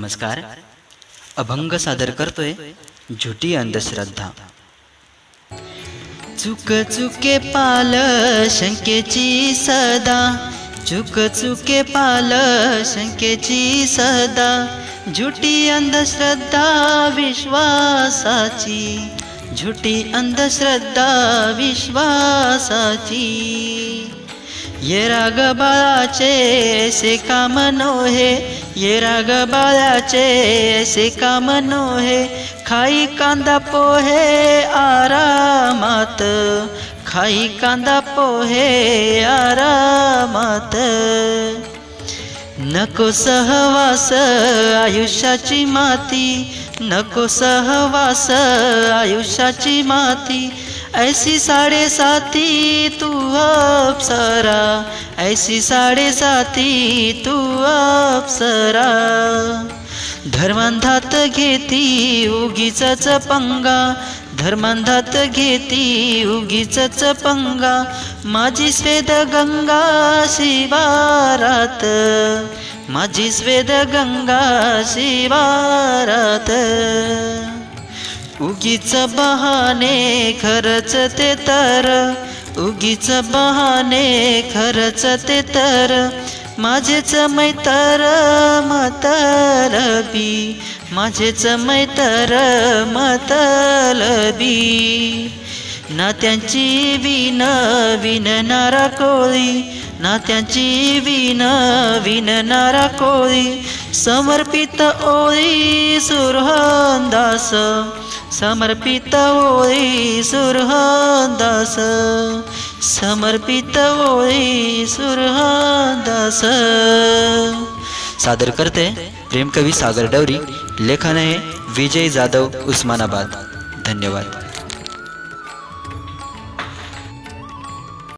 नमस्कार. अभंग सादर करतोय झुटी अंधश्रद्धा चुक चुके पाल शंकेची सदा. चुक चुके पाल शंकेची सदा. झुटी अंधश्रद्धा विश्वासाची. झुटी अंधश्रद्धा विश्वासाची. ये राग बाळाचे से काम नोहे ये राग बाळाचे से काम नोहे. खाई कांदा पोहे आरामात खाई कांदा पोहे आरामात. नको सहवास आयुष्याची माती नको सहवास आयुष्याची माती. ऐसी साडेसाती तू अप्सरा. ऐसी साडेसाती तू अप्सरा. धर्मांधात घेती उगीच पंगा धर्मांधात घेती उगीच पंगा माझी स्वेद गंगा शिवारात. माझी स्वेद गंगा शिवारात. उगीच बहाने खरच ते तर. उगीच बहाने खरच ते तर. माझेच मैतर मतलबी. माझेच मैतर मतलबी. नात्यांची विन विनणारा कोळी नात्यांची विन विनणारा कोळी समर्पित ओळी सुरहंदास. समर्पित ओळी सुरहंदास. समर्पित ओळी सुरहंदास. सादर करते प्रेमकवी सागर डवरी लेखन आहे विजय जाधव उस्मानाबाद. धन्यवाद.